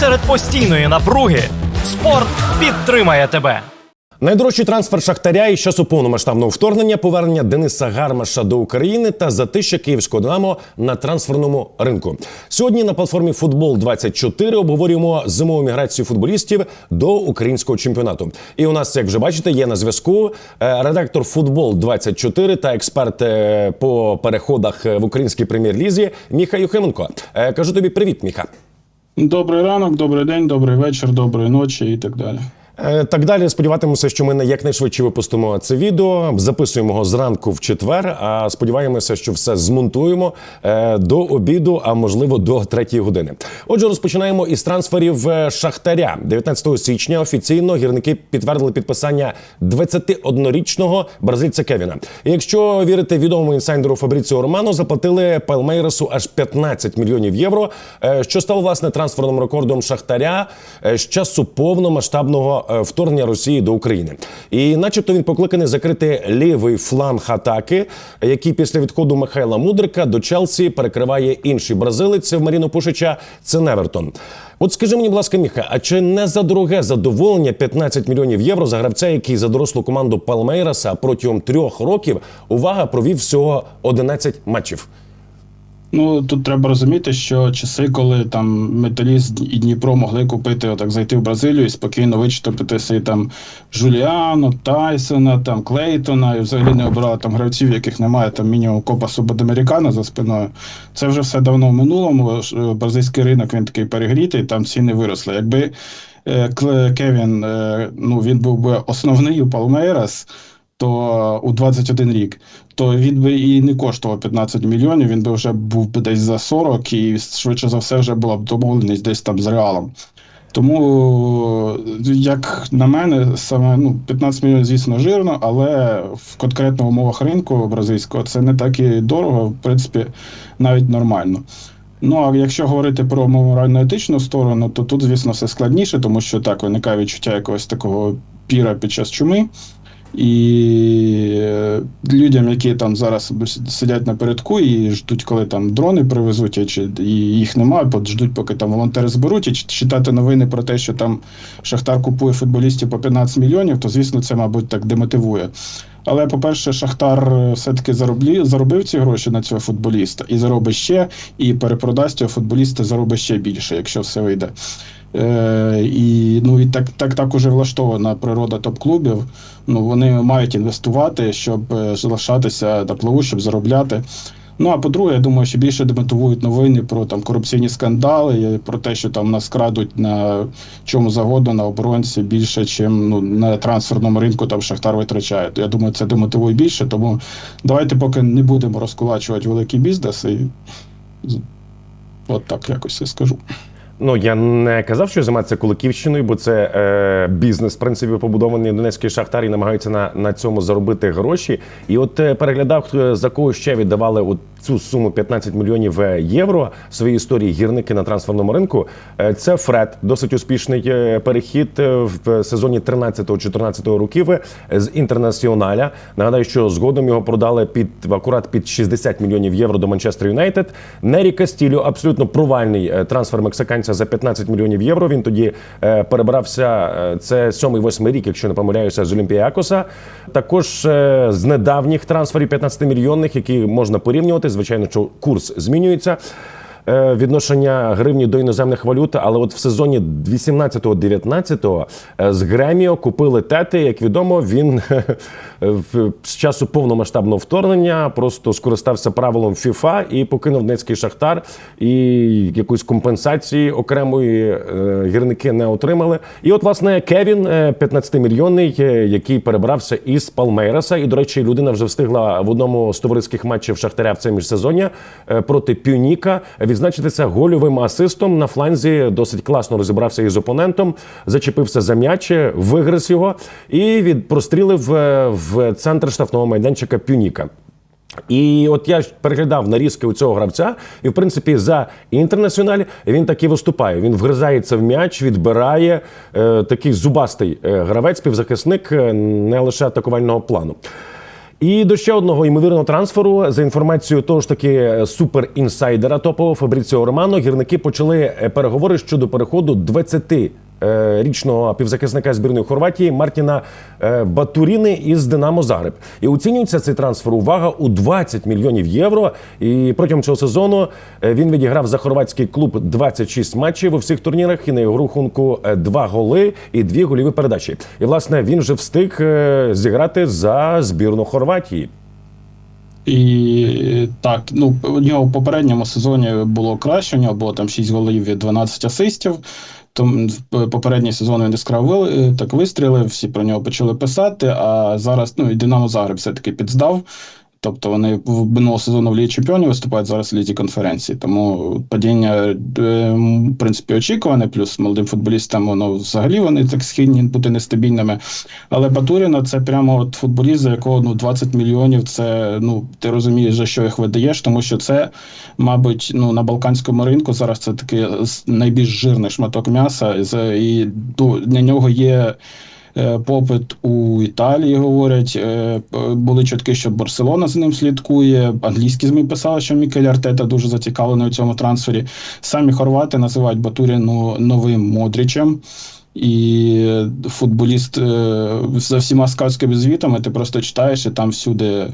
серед постійної напруги спорт підтримає тебе. Найдорожчий трансфер Шахтаря із часу повномасштабного вторгнення, повернення Дениса Гармаша до України та затища київського Динамо на трансферному ринку. Сьогодні на платформі Футбол 24 обговорюємо зимову міграцію футболістів до українського чемпіонату. І у нас, як вже бачите, є на зв'язку е, редактор Футбол 24 та експерт е, по переходах в українській прем'єр-лізі Міха Юхименко. Е, Кажу тобі привіт, Міха. Добрий ранок, добрий день, добрий вечір, доброї ночі і так далі. Е, Так далі сподіватимемося, що ми на якнайшвидше випустимо це відео. Записуємо його зранку в четвер. А сподіваємося, що все змонтуємо е, до обіду, а можливо до третьої години. Отже, розпочинаємо із трансферів е, Шахтаря. 19 січня офіційно гірники підтвердили підписання 21-річного бразильця Кевіна. Якщо вірити відомому інсайдеру Фабріціо Романо, заплатили Палмейресу аж 15 мільйонів євро, що стало власне трансферним рекордом Шахтаря з часу повномасштабного вторгнення Росії до України. І, начебто, він покликаний закрити лівий фланг атаки, який після відходу Михайла Мудрика до Челсі перекриває інший бразилець Маріно Пушича. Це Невертон. От скажи мені, будь ласка, Міха, а чи не за дороге задоволення 15 мільйонів євро за гравця, який за дорослу команду Палмейраса протягом трьох років увага провів всього 11 матчів? Ну тут треба розуміти, що часи, коли там Металіст і Дніпро могли купити, отак зайти в Бразилію і спокійно вичитати собі там Жуліану, Тайсона, там Клейтона, і взагалі не обирали там гравців, яких немає там мінімум Копа Субадамерикана за спиною. Це вже все давно в минулому. Е, Бразильський ринок він такий перегрітий, там ціни виросли. Якби е, Кевін, е, ну він був би основний у Палмейрас, то у 21 рік, то він би і не коштував 15 мільйонів, він би вже був би десь за 40, і швидше за все вже була б домовленість десь там з реалом. Тому, як на мене, саме ну 15 мільйонів, звісно, жирно, але в конкретно умовах ринку бразильського це не так і дорого, в принципі, навіть нормально. Ну а якщо говорити про морально-етичну сторону, то тут, звісно, все складніше, тому що так виникає відчуття якогось такого піра під час чуми. І е, людям, які там зараз сидять напередку і ждуть, коли там дрони привезуть, чи і їх немає, ждуть, поки там волонтери зберуть, і чи- читати новини про те, що там Шахтар купує футболістів по 15 мільйонів, то звісно це, мабуть, так демотивує. Але, по-перше, Шахтар е, все-таки зароблі, заробив ці гроші на цього футболіста і заробить ще, і перепродасть цього футболіста заробить ще більше, якщо все вийде. Е, і ну і так, так, так уже влаштована природа топ-клубів. Ну вони мають інвестувати, щоб е, залишатися на плаву, щоб заробляти. Ну а по-друге, я думаю, що більше демотивують новини про там корупційні скандали, про те, що там нас крадуть на чому завгодно на оборонці більше, чим ну на трансферному ринку там Шахтар витрачає. Я думаю, це демотивує більше. Тому давайте поки не будемо розкулачувати великий бізнес і от так якось я скажу. Ну я не казав, що займатися кулаківщиною, бо це е, бізнес, в принципі, побудований Донецький шахтар і намагаються на, на цьому заробити гроші. І от е, переглядав, хто- за кого ще віддавали от цю суму 15 мільйонів е, євро в своїй історії гірники на трансферному ринку. Е, це Фред, досить успішний е, перехід в сезоні 13-14 років з інтернаціоналя. Нагадаю, що згодом його продали під акурат під 60 мільйонів євро до Манчестер Юнайтед. Нері Кастілю абсолютно провальний трансфер мексиканця за 15 мільйонів євро. Він тоді перебрався. Це сьомий-восьмий рік, якщо не помиляюся, з Олімпіакоса. Також з недавніх трансферів 15 мільйонних, які можна порівнювати. Звичайно, що курс змінюється. Е, Відношення гривні до іноземних валют, але от в сезоні 18-19 е, з Греміо купили тети. Як відомо, він в- з часу повномасштабного вторгнення просто скористався правилом ФІФА і покинув Донецький шахтар. І якоїсь компенсації окремої е, гірники не отримали. І от, власне, Кевін, е, 15-мільйонний, е, який перебрався із Палмейраса. І, до речі, людина вже встигла в одному з товариських матчів Шахтаря в це міжсезоння е, проти Пюніка відзначитися гольовим асистом на фланзі. Досить класно розібрався із опонентом, зачепився за м'яч, вигриз його і від прострілив е, в центр штрафного майданчика Пюніка. І от я переглядав нарізки у цього гравця, і в принципі за інтернаціональ він так і виступає. Він вгризається в м'яч, відбирає е, такий зубастий е, гравець, півзахисник, е, не лише атакувального плану. І до ще одного ймовірного трансферу. За інформацією того ж таки суперінсайдера топового Фабріціо Романо, гірники почали е, переговори щодо переходу 20 е, річного півзахисника збірної Хорватії Мартіна е, Батуріни із Динамо Загреб. І оцінюється цей трансфер увага у 20 мільйонів євро. І протягом цього сезону е, він відіграв за хорватський клуб 26 матчів у всіх турнірах і на його рахунку е, два голи і дві голіві передачі. І власне він вже встиг е, зіграти за збірну Хорватії. І так, ну у нього в попередньому сезоні було краще. У нього було там 6 голів і 12 асистів. Тому в попередній сезон він яскраво так вистрілив, всі про нього почали писати. А зараз ну і Динамо Загреб все-таки підздав. Тобто вони минулого сезону в Лігі Чемпіонів виступають зараз в Лізі конференції. Тому падіння, е, в принципі, очікуване, плюс молодим футболістам воно взагалі вони так схильні бути нестабільними. Але Батуріна це прямо от футболіст, за якого ну 20 мільйонів. Це ну ти розумієш, за що їх видаєш, тому що це, мабуть, ну на балканському ринку зараз це такий найбільш жирний шматок м'яса, і на нього є. Е, Попит у Італії говорять, е, були чутки, що Барселона за ним слідкує. Англійські ЗМІ писали, що Мікель Артета дуже зацікавлений у цьому трансфері. Самі хорвати називають Батуріну новим Модрічем. І футболіст е, за всіма скаутськими звітами ти просто читаєш, і там всюди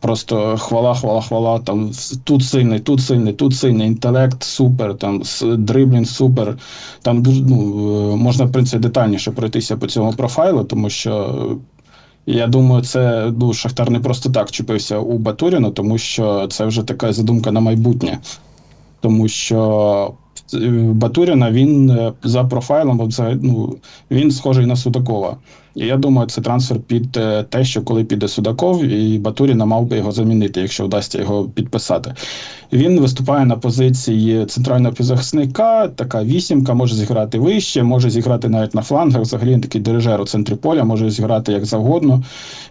просто хвала, хвала, хвала. Там тут сильний, тут сильний, тут сильний, інтелект супер, там дриблінг супер. Там ну, е, можна в принципі детальніше пройтися по цьому профайлу, тому що. е, Я думаю, це ну, Шахтар не просто так чіпився у Батуріна, тому що це вже така задумка на майбутнє. Тому що Батуріна він е, за профайлом ну, він схожий на Судакова. І я думаю, це трансфер під е, те, що коли піде Судаков, і Батуріна мав би його замінити, якщо вдасться його підписати. Він виступає на позиції центрального півзахисника, така вісімка, може зіграти вище, може зіграти навіть на флангах. Взагалі він такий дирижер у центрі поля, може зіграти як завгодно.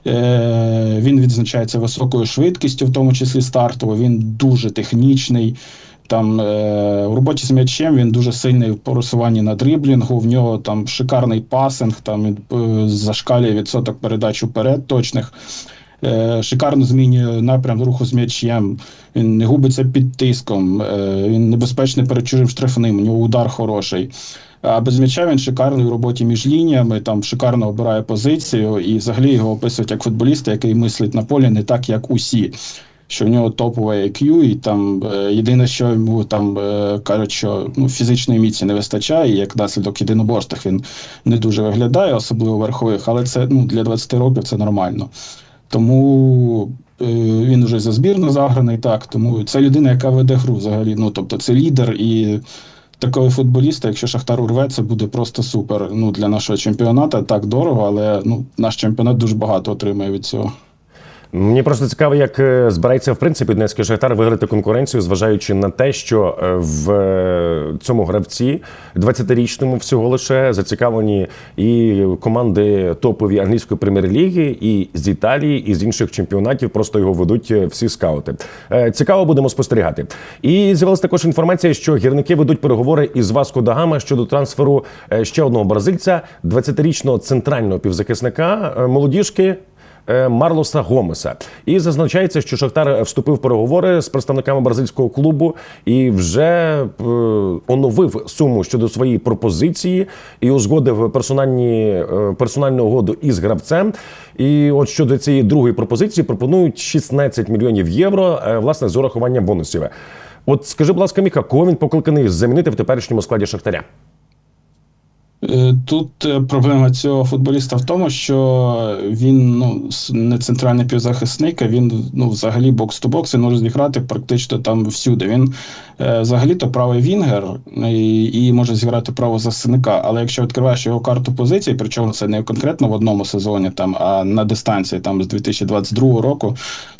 Е, він відзначається високою швидкістю, в тому числі стартово. Він дуже технічний. Там е, в роботі з м'ячем він дуже сильний в просуванні на дриблінгу. В нього там шикарний пасинг, там е, зашкалює відсоток передач уперед точних. Е, шикарно змінює напрям руху з м'ячем. Він не губиться під тиском, е, він небезпечний перед чужим штрафним, у нього удар хороший. А без м'яча він шикарний в роботі між лініями, там шикарно обирає позицію, і взагалі його описують як футболіста, який мислить на полі не так, як усі. Що в нього топове IQ, і там е, єдине, що йому там е, кажуть, що ну, фізичної міці не вистачає, і як наслідок єдиноборствах він не дуже виглядає, особливо верхових, але це ну, для 20 років це нормально. Тому е, він вже за збірну заграний, так. Тому це людина, яка веде гру взагалі. Ну, тобто це лідер і такого футболіста, якщо Шахтар урве, це буде просто супер. Ну, для нашого чемпіонату так дорого, але ну, наш чемпіонат дуже багато отримає від цього. Мені просто цікаво, як е, збирається в принципі Донецький Шахтар виграти конкуренцію, зважаючи на те, що е, в е, цьому гравці 20-річному всього лише зацікавлені і команди топові англійської прем'єр-ліги, і з Італії, і з інших чемпіонатів. Просто його ведуть всі скаути. Цікаво будемо спостерігати. І з'явилася також інформація, що гірники ведуть переговори із Васко Дагама щодо трансферу ще одного бразильця, 20-річного центрального півзахисника молодіжки. Е, Марлоса Гомеса. І зазначається, що Шахтар вступив в переговори з представниками бразильського клубу і вже е, оновив суму щодо своєї пропозиції і узгодив персональні, е, персональну угоду із гравцем. І от щодо цієї другої пропозиції пропонують 16 мільйонів євро, власне, з урахуванням бонусів. От скажи, будь ласка, Міха, кого він покликаний замінити в теперішньому складі Шахтаря? Е, Тут е, проблема цього футболіста в тому, що він ну не центральний півзахисник, а він ну взагалі бокс-то-бокс і може зіграти практично там всюди. Він е, взагалі-то правий вінгер і, і може зіграти право захисника. Але якщо відкриваєш його карту позицій, причому це не конкретно в одному сезоні, там а на дистанції там з 2022 року,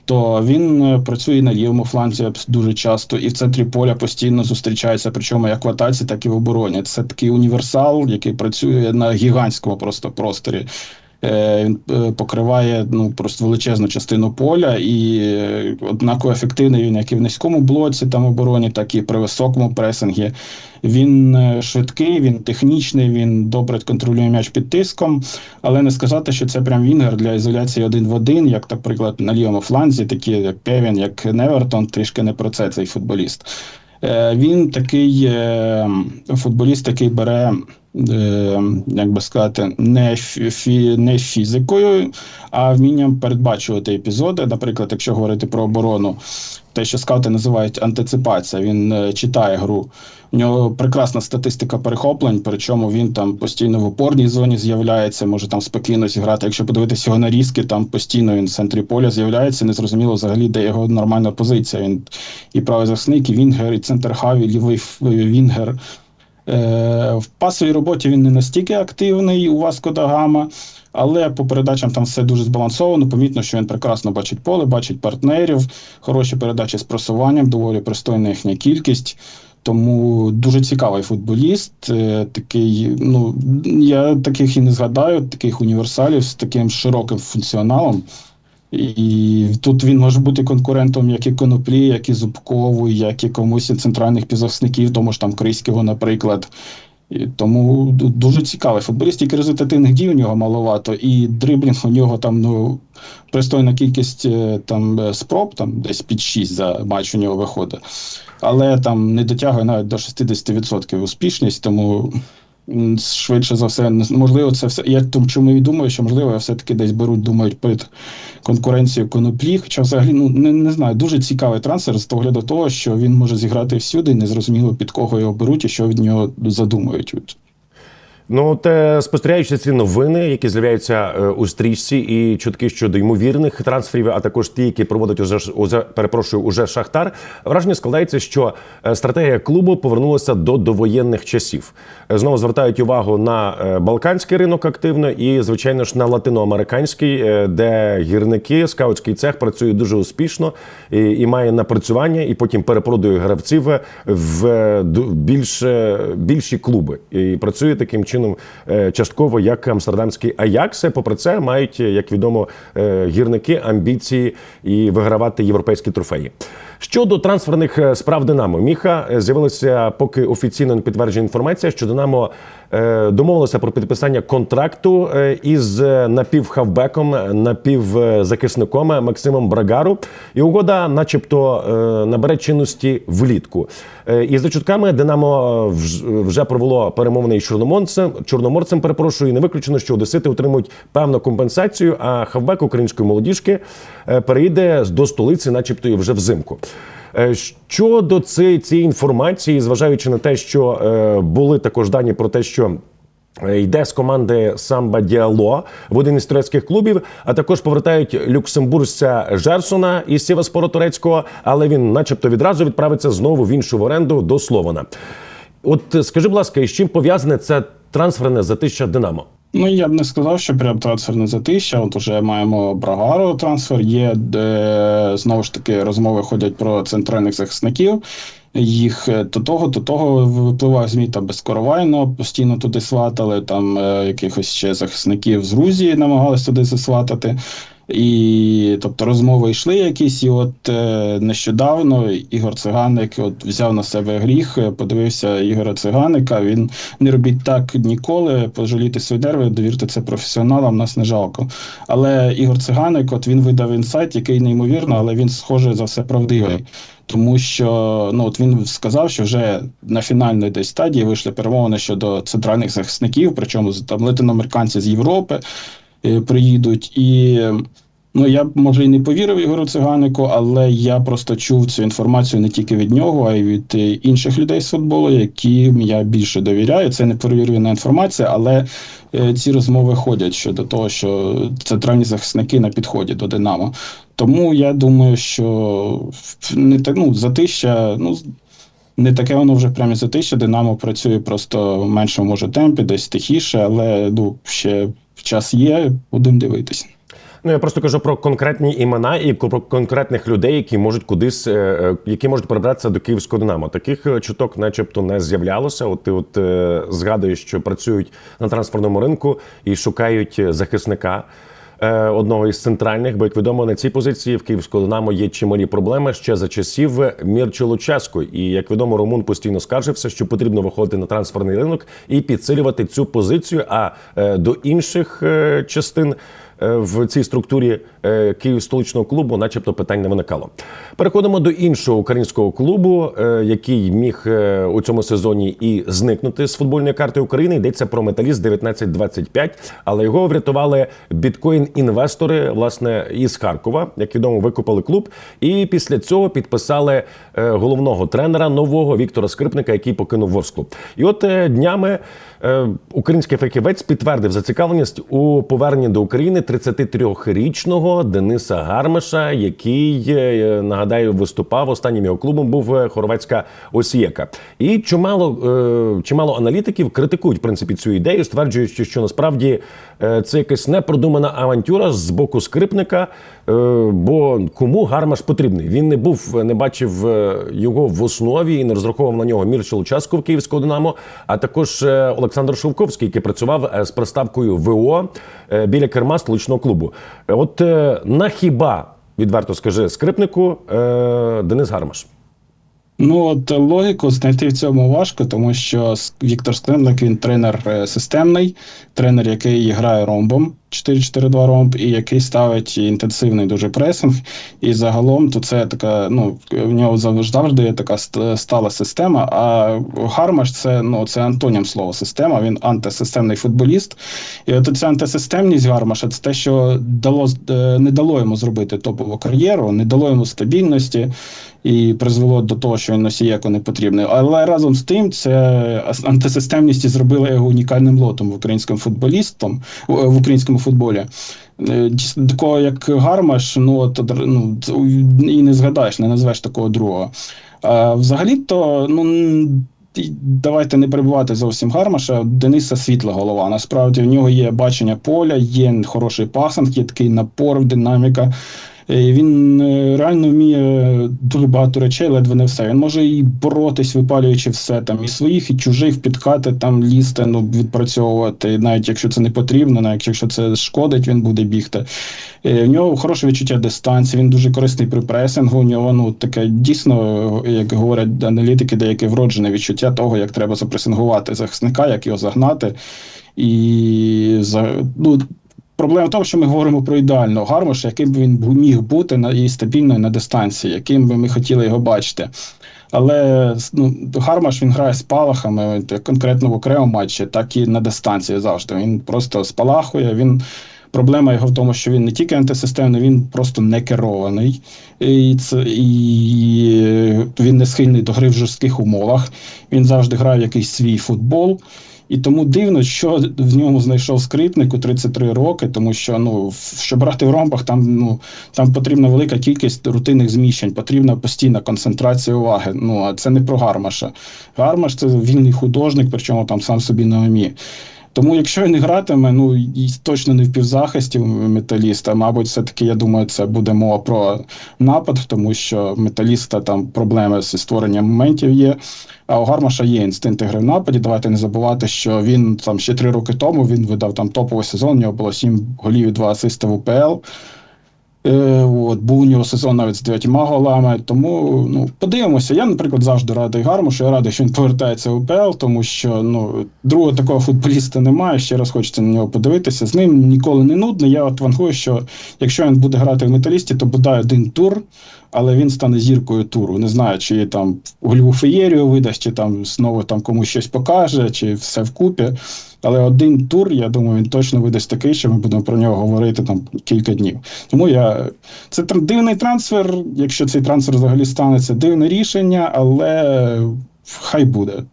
то він е, працює на лівому фланзі дуже часто і в центрі поля постійно зустрічається, причому як в атаці, так і в обороні. Це такий універсал, який працює на гігантському просто просторі. Е, Він е, покриває ну просто величезну частину поля, і е, однаково ефективний він як і в низькому блоці там обороні, так і при високому пресингі. Він швидкий, він технічний, він добре контролює м'яч під тиском, але не сказати, що це прям вінгер для ізоляції один в один, як, наприклад, на лівому фланзі, такі як Певін, як Невертон, трішки не про це цей футболіст. Е, Він такий е, футболіст, який бере, е, як би сказати, не, фі, не фізикою, а вмінням передбачувати епізоди. Наприклад, якщо говорити про оборону, те, що скаути називають антиципація, він е, читає гру. У нього прекрасна статистика перехоплень, причому він там постійно в опорній зоні з'являється, може там спокійно зіграти. Якщо подивитися його нарізки, там постійно він в центрі поля з'являється, незрозуміло взагалі, де його нормальна позиція. Він і правий захисник, і вінгер, і центр хаві, лівий вінгер. Е, в пасовій роботі він не настільки активний у Васко да Гама, але по передачам там все дуже збалансовано. Помітно, що він прекрасно бачить поле, бачить партнерів, хороші передачі з просуванням, доволі пристойна їхня кількість. Тому дуже цікавий футболіст. е, Такий, ну я таких і не згадаю, таких універсалів з таким широким функціоналом. І тут він може бути конкурентом як і Коноплі, як і Зубкову, як і комусь центральних півзахисників, тому ж там Криського, наприклад. І тому дуже цікавий футболіст, тільки результативних дій у нього маловато, і дриблінг у нього там ну пристойна кількість е, там е, спроб, там десь під 6 за матч у нього виходить. Але там не дотягує навіть до 60% успішність, тому швидше за все, можливо, це все. Я тому чому і думаю, що можливо все-таки десь беруть, думають під конкуренцію коноплі. Хоча взагалі ну не, не знаю, дуже цікавий трансфер з погляду того, що він може зіграти всюди, незрозуміло під кого його беруть і що від нього задумують. Ну, от, е, спостерігаючи ці новини, які з'являються е, у стрічці, і чутки щодо ймовірних трансферів, а також ті, які проводить уже, уже перепрошую, уже Шахтар, враження складається, що е, стратегія клубу повернулася до довоєнних часів. Е, Знову звертають увагу на балканський ринок активно і, звичайно ж, на латиноамериканський, де гірники, скаутський цех працює дуже успішно і, і має напрацювання, і потім перепродує гравців в більш, більші клуби. І працює таким чином е, частково як амстердамський Аякс. Попри це, мають, е, як відомо, е, гірники амбіції і вигравати європейські трофеї. Щодо трансферних е, справ Динамо, Міха е, з'явилася поки офіційно не підтверджена інформація, що Динамо е, домовилося про підписання контракту е, із е, напівхавбеком, напівзахисником Максимом Брагару. І угода, начебто, набере чинності влітку. І за чутками Динамо вже провело перемовини із чорноморцем. Чорноморцем перепрошую, і не виключено, що одесити отримують певну компенсацію. А хавбек української молодіжки е, переїде до столиці, начебто, і вже взимку. Е, Щодо цієї, цієї інформації, зважаючи на те, що е, були також дані про те, що е, йде з команди Самба Діало в один із турецьких клубів, а також повертають люксембуржця Жерсона із Сіваспору турецького, але він, начебто, відразу відправиться знову в іншу в оренду до Слована. От скажи, будь ласка, і з чим пов'язане це трансферне затища Динамо? Ну, я б не сказав, що прям трансфер не затища. От уже маємо Брагару трансфер, є де знову ж таки розмови ходять про центральних захисників. Їх до то того, то того випливає змі там безкоровайно, постійно туди сватали. Там е, якихось ще захисників з Грузії намагались туди засватати. І тобто розмови йшли якісь, і от е, нещодавно Ігор Циганик от взяв на себе гріх, е, подивився Ігора Циганика. Він не робіть так ніколи, пожалійте свої нерви, довірте це професіоналам, нас не жалко. Але Ігор Циганик, от він видав інсайт, який неймовірно, але він схоже за все правдивий. Тому що ну от він сказав, що вже на фінальної десь стадії вийшли перемовини щодо центральних захисників, причому там латиноамериканці з Європи приїдуть. І ну я може і не повірив Ігору Циганику, але я просто чув цю інформацію не тільки від нього, а й від е, інших людей з футболу, яким я більше довіряю. Це не перевірена інформація, але е, ці розмови ходять щодо того, що центральні захисники на підході до Динамо. Тому я думаю, що не так ну затища, ну не таке воно вже прямо і затища. Динамо працює просто в меншому може темпі, десь тихіше, але ну ще час є, будемо дивитися. Ну я просто кажу про конкретні імена і про конкретних людей, які можуть кудись, е, е, які можуть перебратися до київського динамо. Таких е, чуток, начебто, не з'являлося. От ти от згадуєш, що працюють на трансферному ринку і шукають захисника. Е, Одного із центральних, бо як відомо, на цій позиції в Київського Динамо є чималі проблеми ще за часів Мірчі Луческо. І як відомо, Румун постійно скаржився, що потрібно виходити на трансферний ринок і підсилювати цю позицію. А е, до інших е, частин в цій структурі е, Київ столичного клубу, начебто, питань не виникало. Переходимо до іншого українського клубу, е, який міг е, у цьому сезоні і зникнути з футбольної карти України. Йдеться про металіст 1925, але його врятували біткоін-інвестори, власне, із Харкова, як відомо, викупили клуб. І після цього підписали е, головного тренера нового Віктора Скрипника, який покинув Ворсклуб. І от е, днями е, український фахівець підтвердив зацікавленість у поверненні до України 33-річного Дениса Гармаша, який е, нагадаю виступав останнім його клубом. Був е, хорватська Осієка. І чимало, е, чимало аналітиків критикують в принципі цю ідею, стверджуючи, що насправді е, це якась непродумана авантюра з боку скрипника. Е, Бо кому Гармаш потрібний? Він не був, не бачив е, його в основі і не розраховував на нього Мір Лучасков Київського Динамо, а також е, Олександр Шовковський, який працював з приставкою ВО біля керма столичного клубу. От на хіба відверто скажи скрипнику Денис Гармаш. Ну от логіку знайти в цьому важко, тому що Віктор Скленник він тренер е, системний, тренер, який грає ромбом 4-4-2 ромб, і який ставить інтенсивний дуже пресинг. І загалом то це така, ну в нього завжди завжди є така стала система. А Гармаш це ну це антонім слова система. Він антисистемний футболіст. І от ця антисистемність Гармаша це те, що дало е, не дало йому зробити топову кар'єру, не дало йому стабільності і призвело до того, що він носієко не потрібний. Але разом з тим, це антисистемність зробила його унікальним лотом в українським футболістом в в українському футболі. Е, Такого як Гармаш, ну от ну і не згадаєш, не назвеш такого другого. А, взагалі-то, ну. Давайте не перебувати зовсім Гармаша. Дениса світла голова. Насправді в нього є бачення поля, є хороший пасинг, є такий напор, динаміка. Е, Він е, реально вміє дуже багато речей, ледве не все. Він може і боротись, випалюючи все там, і своїх, і чужих, підкати, там лізти, ну відпрацьовувати. Навіть якщо це не потрібно, навіть якщо це шкодить, він буде бігти. Е, В нього хороше відчуття дистанції, він дуже корисний при пресингу. У нього ну таке дійсно, як говорять аналітики, деяке вроджене відчуття того, як треба запресингувати захисника, як його загнати. І ну. Проблема в тому, що ми говоримо про ідеального гармоша, яким би він міг бути на і стабільно на дистанції, яким би ми хотіли його бачити. Але ну, Гармаш він грає з палахами, конкретно в окремому матчі, так і на дистанції завжди. Він просто спалахує. Він проблема його в тому, що він не тільки антисистемний, він просто не керований. І, це, і він не схильний до гри в жорстких умовах. Він завжди грає в якийсь свій футбол. І тому дивно, що в ньому знайшов скрипник у 33 роки, тому що ну щоб грати в ромбах, там ну там потрібна велика кількість рутинних зміщень, потрібна постійна концентрація уваги. Ну а це не про Гармаша. Гармаш це вільний художник, причому там сам собі на умі. Тому, якщо він гратиме, ну і точно не в півзахисті металіста, мабуть, все-таки я думаю, це буде мова про напад, тому що металіста там проблеми зі створенням моментів є. А у Гармаша є інстинкти гри в нападі. Давайте не забувати, що він там ще три роки тому він видав там топовий сезон. У нього було сім голів і два асисти в УПЛ. Е, от, був у нього сезон навіть з дев'ятьма голами. Тому ну, подивимося. Я, наприклад, завжди радий Гармушу. Я радий, що він повертається в УПЛ, тому що ну, другого такого футболіста немає. Ще раз хочеться на нього подивитися. З ним ніколи не нудно. Я от вангую, що якщо він буде грати в металісті, то бодай один тур. Але він стане зіркою туру. Не знаю, чи там гульву феєрію видасть, чи там знову там комусь щось покаже, чи все вкупі. Але один тур, я думаю, він точно видасть такий, що ми будемо про нього говорити там кілька днів. Тому я це дивний трансфер. Якщо цей трансфер взагалі станеться, дивне рішення, але хай буде.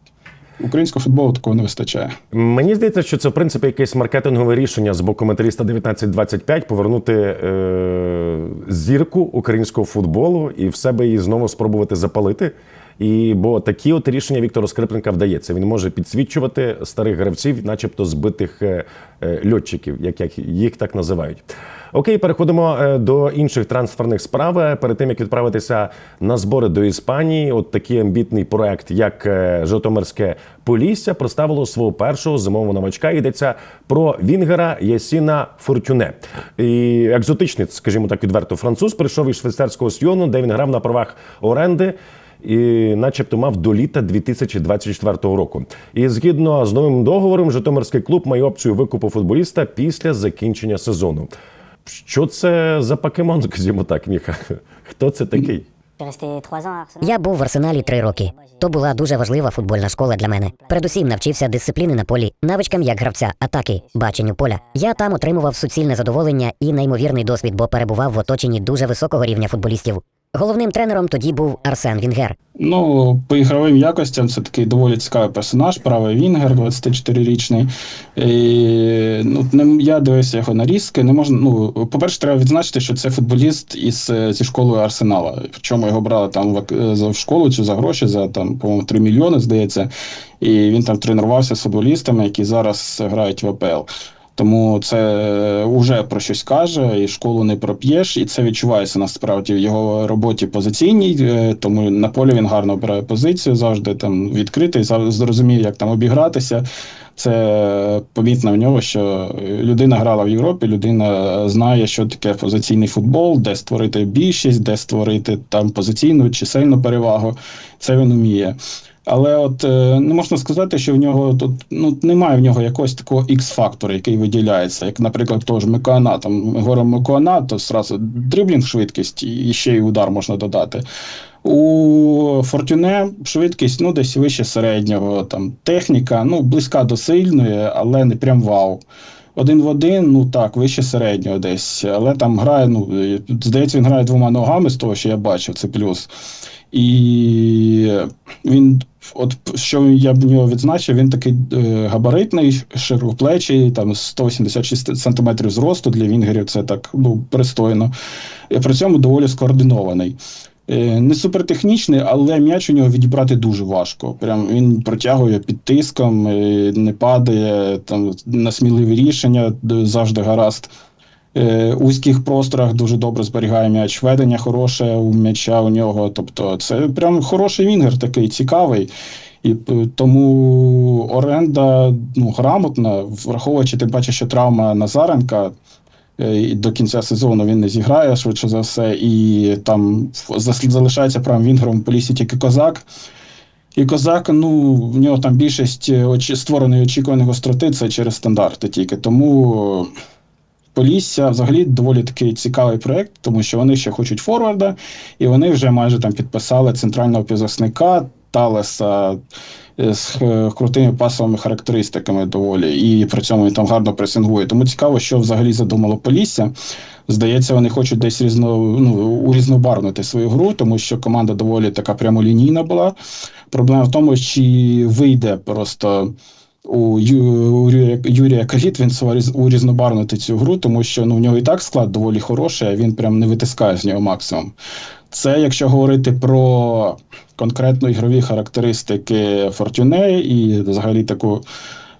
Українського футболу такого не вистачає. Мені здається, що це в принципі якесь маркетингове рішення з боку металіста 1925 повернути е, зірку українського футболу і в себе її знову спробувати запалити. І бо такі от рішення Віктору Скрипника вдається. Він може підсвічувати старих гравців, начебто збитих е, е, льотчиків, як, їх так називають. Окей, переходимо е, до інших трансферних справ. Перед тим як відправитися на збори до Іспанії, от такий амбітний проект, як Житомирське Полісся, представило свого першого зимового новачка. Йдеться про Вінгера Ясіна Фортюне. І екзотичний, скажімо так, відверто француз прийшов із швейцарського Сйону, де він грав на правах оренди. І, начебто, мав до літа 2024 року. І згідно з новим договором, Житомирський клуб має опцію викупу футболіста після закінчення сезону. Що це за покемон, скажімо так, Міха? Хто це такий? Я був в арсеналі три роки. То була дуже важлива футбольна школа для мене. Передусім навчився дисципліни на полі, навичкам як гравця, атаки, баченню поля. Я там отримував суцільне задоволення і неймовірний досвід, бо перебував в оточенні дуже високого рівня футболістів. Головним тренером тоді був Арсен Вінгер. Ну, по ігровим якостям це такий доволі цікавий персонаж, правий Вінгер, 24-річний. І, ну, я дивився його нарізки. Не можна, ну, по-перше, треба відзначити, що це футболіст із е, зі школою Арсенала. Причому його брали там в, в школу чи за гроші, за там, по-моєму, 3 мільйони, здається. І він там тренувався з футболістами, які зараз грають в АПЛ. Тому це вже про щось каже, і школу не проп'єш, і це відчувається насправді в його роботі позиційній. е, Тому на полі він гарно обирає позицію, завжди там відкритий, зрозуміє, як там обігратися. Це помітно в нього, що людина грала в Європі, людина знає, що таке позиційний футбол, де створити більшість, де створити там позиційну чи сильну перевагу. Це він вміє. Але от е, не можна сказати, що в нього тут ну немає в нього якогось такого X-фактора, який виділяється. Як, наприклад, того ж Микоана, там говоримо Микоана, то зразу дриблінг швидкість і ще й удар можна додати. У Фортюне швидкість ну десь вище середнього, там техніка, ну близька до сильної, але не прям вау. Один в один, ну так, вище середнього десь. Але там грає, ну, здається, він грає двома ногами з того, що я бачив, це плюс. І він, от що я б нього відзначив, він такий е, габаритний, широкоплечий, там 186 сантиметрів зросту для вінгерів, це так ну, пристойно. І при цьому доволі скоординований. Е, Не супертехнічний, але м'яч у нього відібрати дуже важко. Прям він протягує під тиском, е, не падає, там на сміливі рішення завжди гаразд. Е, У вузьких просторах дуже добре зберігає м'яч. Ведення хороше у м'яча у нього. Тобто, це прям хороший вінгер, такий цікавий. І тому оренда ну, грамотна, враховуючи тим паче, що травма Назаренка. е, і До кінця сезону він не зіграє швидше за все, і там залишається правим вінгером по лісі тільки козак. І козак, ну в нього там більшість е, створеної очікуваної гостроти це через стандарти тільки. Тому е, Полісся взагалі доволі такий цікавий проект, тому що вони ще хочуть форварда, і вони вже майже там підписали центрального півзахисника Талеса е, з е, крутими пасовими характеристиками доволі, і при цьому він там гарно пресингує. Тому цікаво, що взагалі задумало Полісся. Здається, вони хочуть десь різно, ну, урізнобарвнити свою гру, тому що команда доволі така прямолінійна була. Проблема в тому, чи вийде просто у Юрія, Юрія Калітвінцева різ- урізнобарвнити цю гру, тому що ну, в нього і так склад доволі хороший, а він прям не витискає з нього максимум. Це якщо говорити про конкретно ігрові характеристики Фортюне і взагалі таку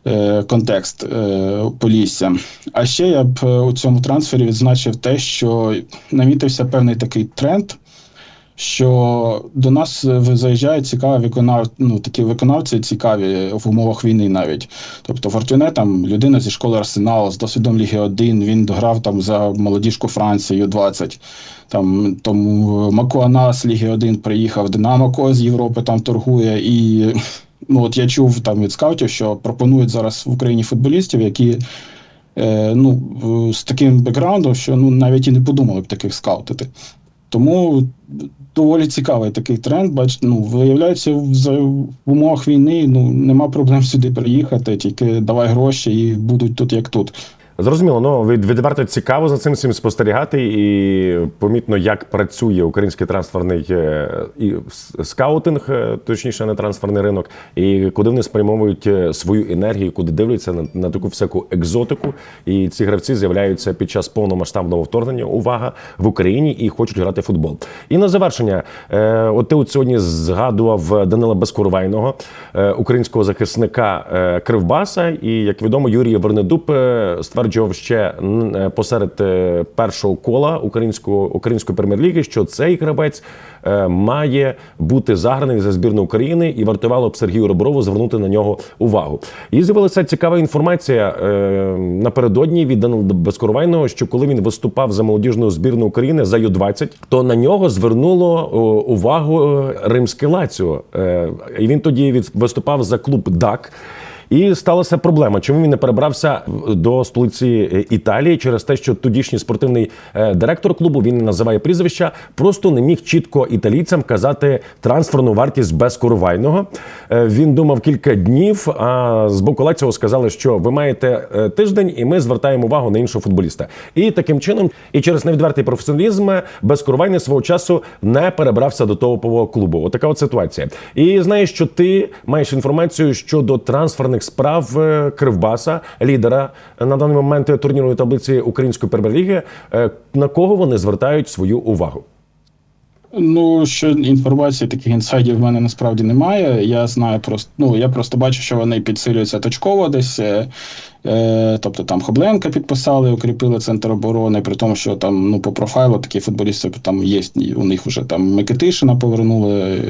е, контекст е, Полісся. А ще я б е, у цьому трансфері відзначив те, що намітився певний такий тренд. Що до нас е, заїжджають цікаві виконав... ну, такі виконавці цікаві в умовах війни навіть. Тобто Фортюне там людина зі школи Арсенал з досвідом Ліги 1, він грав там за молодіжку Франції Ю-20. Там тому Макуана з Ліги 1 приїхав, Динамо Ко з Європи там торгує. І ну, от я чув там від скаутів, що пропонують зараз в Україні футболістів, які е, ну, з таким бекграундом, що ну, навіть і не подумали б таких скаутити. Тому доволі цікавий такий тренд. Бачите, ну, виявляється, в, умовах війни ну, нема проблем сюди приїхати, тільки давай гроші і будуть тут як тут. Зрозуміло, ну від, відверто цікаво за цим всім спостерігати, і помітно, як працює український трансферний е, і скаутинг, е, точніше, не трансферний ринок, і куди вони спрямовують е, свою енергію, куди дивляться на, на таку всяку екзотику. І ці гравці з'являються під час повномасштабного вторгнення. Увага в Україні і хочуть грати в футбол. І на завершення, от ти от сьогодні згадував Данила Безкоровайного, е, українського захисника Кривбаса. І як відомо, Юрій Вернедуб е, стверджував ще е, посеред е, першого кола українського української прем'єр-ліги, що цей гравець е, має бути заграний за збірну України і вартувало б Сергію Роборову звернути на нього увагу. І з'явилася цікава інформація напередодні від Данила Безкоровайного, що коли він виступав за молодіжну збірну України за Ю-20, то на нього звернуло увагу римське Лаціо. І він тоді виступав за клуб ДАК. І сталася проблема. Чому він не перебрався до столиці е, Італії через те, що тодішній спортивний е, директор клубу він називає прізвища, просто не міг чітко італійцям казати трансферну вартість без Коровайного. Е, Він думав кілька днів. А з боку Лаціо сказали, що ви маєте тиждень, і ми звертаємо увагу на іншого футболіста. І таким чином, і через невідвертий професіоналізм без Коровайни свого часу не перебрався до топового клубу. Отака от ситуація. І знаєш, що ти маєш інформацію щодо трансферних справ е, Кривбаса, лідера на даний момент турнірної таблиці української прем'єр-ліги. Е, На кого вони звертають свою увагу? Ну, що інформації таких інсайдів в мене насправді немає. Я знаю просто, ну я просто бачу, що вони підсилюються точково десь. Е, е, тобто там Хобленка підписали, укріпили центр оборони, при тому, що там ну по профайлу такі футболісти там є. У них вже там Микитишина повернули е,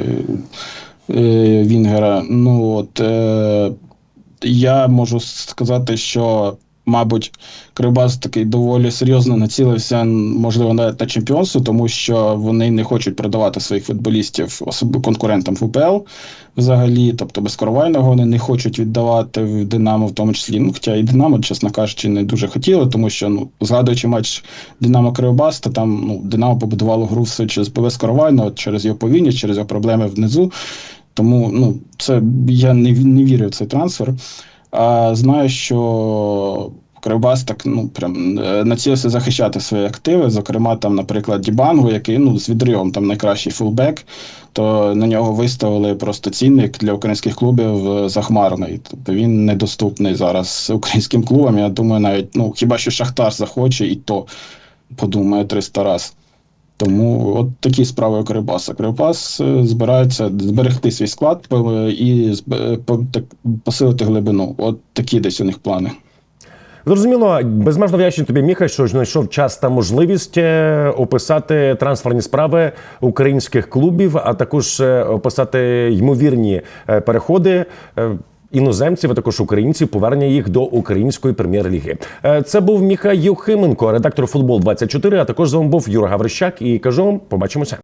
е, Вінгера. Ну от е, я можу сказати, що. Мабуть, Кривбас такий доволі серйозно націлився, можливо, навіть на чемпіонство, тому що вони не хочуть продавати своїх футболістів особливо конкурентам в УПЛ взагалі. Тобто безкоровайного вони не хочуть віддавати в Динамо, в тому числі. Ну, хоча і Динамо, чесно кажучи, не дуже хотіли, тому що ну, згадуючи матч Динамо Кривбас, то там ну, Динамо побудувало гру все через безкоровайного, через його повільність, через його проблеми внизу. Тому ну, це я не, не вірю в цей трансфер. А знаю, що Кривбас так ну прям е, націлився захищати свої активи. Зокрема, там, наприклад, Дібангу, який ну з відривом там найкращий фулбек, то на нього виставили просто цінник для українських клубів е, захмарний. Тобто він недоступний зараз українським клубам. Я думаю, навіть ну хіба що Шахтар захоче, і то подумає 300 раз. Тому от такі справи у Кривбаса. Кривбас е, збирається зберегти свій склад е, і так, посилити глибину. От такі десь у них плани. Зрозуміло, безмежно вдячний тобі, Міха, що знайшов час та можливість е, описати трансферні справи українських клубів, а також е, описати ймовірні е, переходи. Іноземців, а також українців, повернення їх до української прем'єр-ліги. Е, Це був Міха Юхименко, редактор футбол 24 А також з вами був Юра Гаврищак. І кажу вам, побачимося.